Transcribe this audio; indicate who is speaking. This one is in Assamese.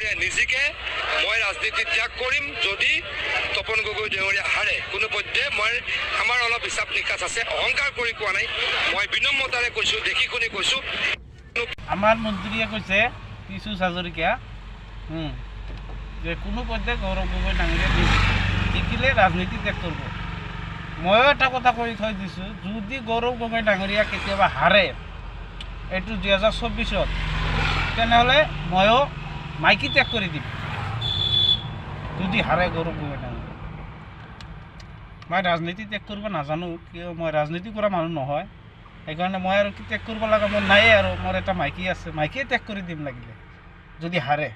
Speaker 1: ডাঙৰীয়া নিজিকে মই ৰাজনীতি ত্যাগ কৰিম যদি তপন গগৈ ডাঙৰীয়া হাৰে। কোনো পধ্যে মই আমাৰ অলপ হিচাপ নিকাচ আছে অহংকাৰ কৰি কোৱা নাই। মই বিনম্ৰতাৰে কৈছোঁ দেখি শুনি কৈছোঁ।
Speaker 2: আমাৰ মন্ত্ৰীয়ে কৈছে পিছু হাজৰিকা যে কোনো পধ্যে গৌৰৱ গগৈ ডাঙৰীয়া জিকিলে ৰাজনীতি ত্যাগ কৰিব। ময়ো এটা কথা কৈ থৈ দিছোঁ যদি গৌৰৱ গগৈ ডাঙৰীয়া কেতিয়াবা হাৰে এইটো দুহেজাৰ চৌব্বিছত তেনেহ'লে ময়ো মাইকী ত্যাগ কৰি দিম যদি গগৈ ডাঙৰীয়া মই ৰাজনীতি ত্যাগ কৰিব নাজানো, কিয় মই ৰাজনীতি কৰা মানুহ নহয়। সেইকাৰণে মই আৰু ত্যাগ কৰিব লগা মোৰ নায়েই আৰু, মোৰ এটা মাইকী আছে, মাইকীয়ে ত্যাগ কৰি দিম লাগিলে, যদি হাৰে।